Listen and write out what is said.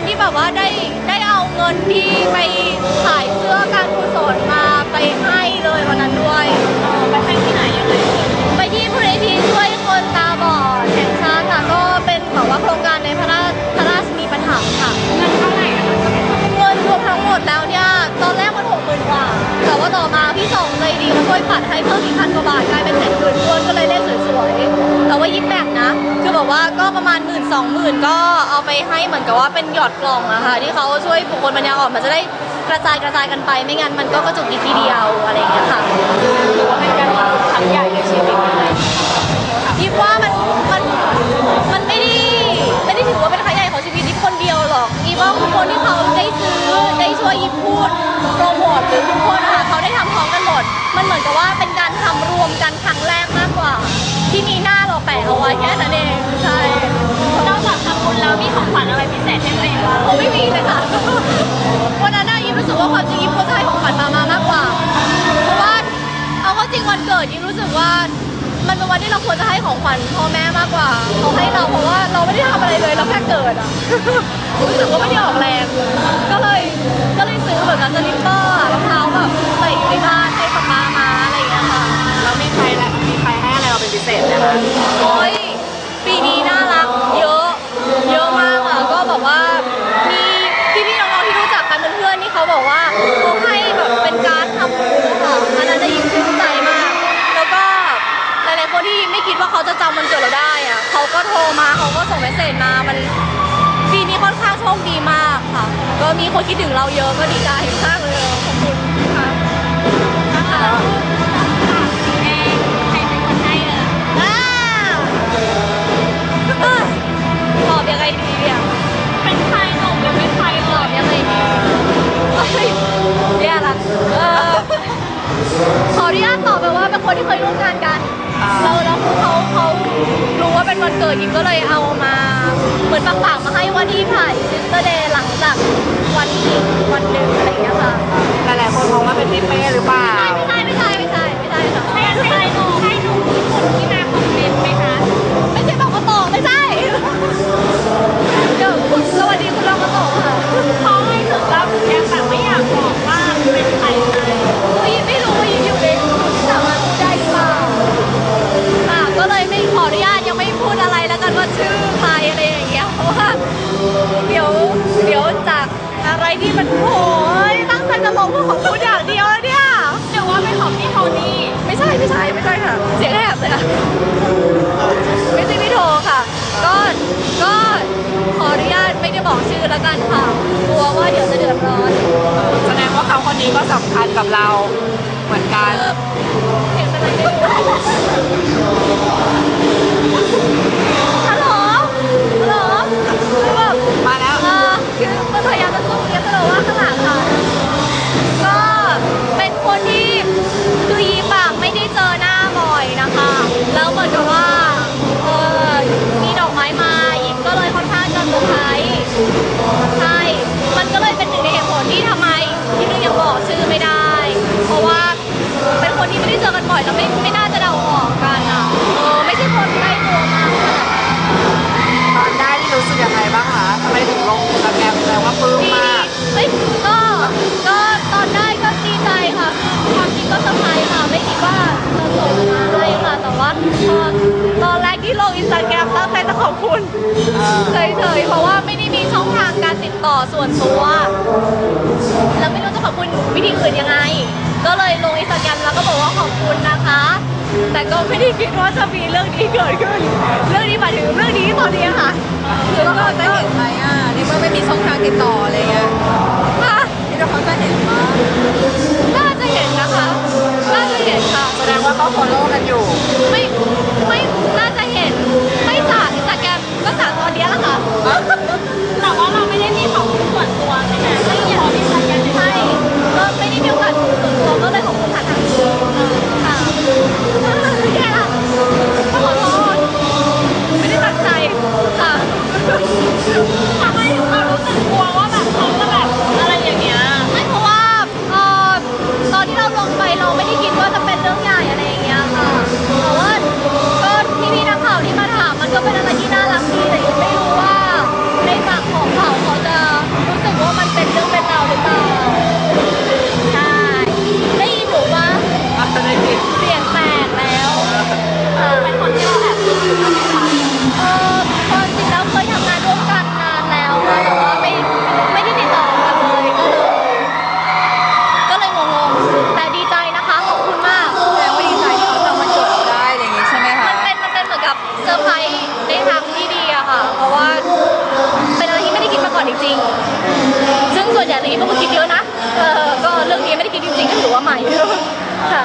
วันที่แบบว่าได้ได้เอาเงินที่ไปขายเสื้อการกุศลมาไปให้เลยวันนั้นด้วยไปให้ที่ไหนยังไงไปที่มูลนิธิช่วยคนตาบอดแห่งชาติค่ะก็เป็นแบบว่าโครงการในพระราชพระราชมีปัญหาค่ะเงินเท่าไหร่อะคะเงินรวมทั้งหมดแล้วเนี่ยตอนแรกมันหกหมื่นกว่า แต่ว่าต่อมาพี่สองใจดีมาช่วยปัดให้เพิ่มอีกพันกว่าบาทกลายเป็นเจ็ดหมื่นคนก็เลยได้สวยๆ แต่ว่ายิ้มแบ่งนะ คือแบบว่าก็ประมาณหมื่นสองหมื่นก็เอาไปให้เหมือนกับว่าเป็นหยอดกล่องอะค่ะที่เขาช่วยบุคคลปัญญาอ่อนมันจะได้กระจายกระจายกันไป ไม่งั้นมันก็กระจุกอยู่ที่เดียวอะไรอย่างเงี้ยค่ะถือว่าเป็นการทำครั้งใหญ่ในชีวิตเลยยิบว่ามันมันมันไม่ได้ไม่ได้ถือว่าเป็นครั้งใหญ่ของชีวิตยิบคนเดียวหรอกยิบว่าทุกคนที่เขาได้ซื้อได้ช่วยยิบพูดโปรโมทหรือทุกคนนะคะเขาได้ทำพร้อมกันหมดมันเหมือนกับว่าเป็น ว่าความจริงยิบควรจะให้ของขวัญมามามากกว่า เพราะว่าเอาเข้าจริงวันเกิดยิบรู้สึกว่า มันเป็นวันที่เราควรจะให้ของขวัญพ่อแม่มากกว่าเขาให้เราเพราะว่าเราไม่ได้ทำอะไรเลยเราแค่เกิดอะรู้สึกว่าไม่ได้ออกแรง ก็เลยก็เลยซื้อแบบนั้นสลิปเปอร์อะรองเท้าแบบใส่อยู่ในบ้านให้ป๊าป๊ามาอะไรอย่างเงี้ยค่ะ แล้วมีใครและมีใครให้อะไรเราเป็นพิเศษไหมคะโอ้ย มาเขาก็ส่งเมสเซจมามันปีนี้ค่อนข้างโชคดีมากค่ะ ก็มีคนคิดถึงเราเยอะก็ดีใจมากเลยขอบคุณค่ะนะคะเองใครเป็นคนให้เอ่ยอ่าเอ้ยตอบยังไงดีอะเป็นใครหนุ่มหรือเป็นใครตเอ่อบยังไงดีเอ้ยแย่ละเออขออนุญาตตอบไปว่าเป็นคนที่เคยร่วมงานกัน เราเรา เกิดยิมก็เลยเอามาเหมือนปากฝากๆมาให้ว่าที่ถ่ายซิสเตอร์เดย์หลังจากวันอีกวันหนึ่งอะไรอย่างเงี้ยค่ะ หลายๆคนมองว่าเป็นพี่เป้หรือเปล่า ว่า เดี๋ยวเดี๋ยวจากอะไรที่มันโอ้ยตั้งใจจะลงเพื่อของพูดอย่างเดียวแล้วเนี่ยหรือว่าเป็นของพี่โทนี่ไม่ใช่ไม่ใช่ไม่ใช่ค่ะ เสียงแหบเลยอะไม่ใช่พี่โทค่ะ ก็ก็ขออนุญาตไม่ได้บอกชื่อแล้วกันค่ะกลัวว่าเดี๋ยวจะเดือดร้อนแสดงว่าเขาคนนี้ก็สำคัญกับเราเหมือนกันเห็นเป็นอะไรไม่รู้ คือมันพยายามจะสู้เรียกก็เลยว่าข้างหลังค่ะ ก็เป็นคนที่คือยีปากไม่ได้เจอหน้าบ่อยนะคะ แล้วเหมือนกับว่าเออมีดอกไม้มายิมก็เลยค่อนข้างจะเซอร์ไพรส์ใช่ มันก็เลยเป็นหนึ่งในเหตุผลที่ทำไมยิมยังบอกชื่อไม่ได้ เพราะว่าเป็นคนที่ไม่ได้เจอกันบ่อยแล้วไม่ไม่น่าจะเดาออกกันอะเออไม่ใช่คนใกล้ ปลื้มดีมากเอ้ยก็ ก็ตอนได้ก็ดีใจค่ะคือความจริงก็เซอร์ไพรส์ค่ะ ไม่คิดว่าจะส่งมาให้ค่ะ แต่ว่าพอตอนแรกที่ลงอินสตาแกรมตั้งใจจะขอบคุณเฉยๆ เพราะว่าไม่ได้มีช่องทางการติดต่อส่วนตัว แล้วไม่รู้จะขอบคุณวิธีอื่นยังไง ก็เลยลงอินสตาแกรมแล้วก็บอกว่าขอบคุณนะคะ แต่ก็ไม่ได้คิดว่าจะมีเรื่องนี้เกิดขึ้นเรื่อ มีช่องทางติดต่ออะไรเงี้ยค่ะคิดว่าเขาจะเห็นว่าน่าจะเห็นนะคะ น่าจะเห็นค่ะ แสดงว่าเขาฟอลโล่กันอยู่ ไม่ไม่น่าจะเห็น ไม่จากอินสตาแกรมก็จากตอนเนี้ยแหละค่ะ แต่ว่าเราไม่ได้มีของส่วนตัวใช่ไหมไม่ได้ขอมีสัญญาณใช่ก็ไม่ได้มีโอกาสส่วนตัวก็เลยขอบคุณผ่านทางนี้ค่ะแย่ละขอโทษไม่ได้ตั้งใจค่ะ ติเป็นคนคิดเยอะนะ เออก็เรื่องนี้ไม่ได้คิดจริงๆก็ถือว่าใหม่ค่ะ